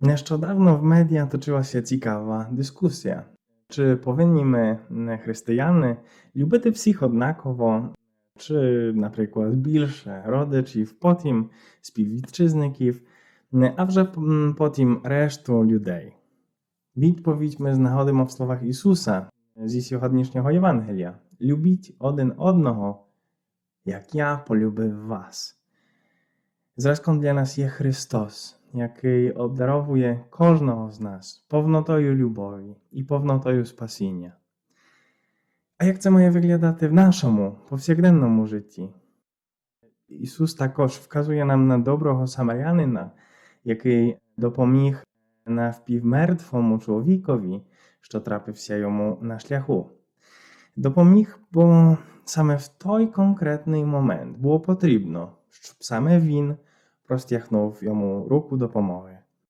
Нещодавно в медіа точилася цікава дискусія. Чи повинні ми, не християни, любити всіх однаково, чи, наприклад, більше родичів, потім співвітчизників, не, а вже м, потім решту людей? Відповідь ми знаходимо в словах Ісуса зі сьогоднішнього Євангелія: Любіть один одного, як я полюбив вас. Зразком для нас є Христос, Який обдаровує кожного з нас повнотою любові і повнотою спасіння. А як це має виглядати в нашому повсякденному житті? Ісус також вказує нам на доброго самарянина, який допоміг навпівмертвому чоловікові, що трапився йому на шляху. Допоміг, бо саме в той конкретний момент було потрібно, щоб саме він простягнув йому руку допомоги.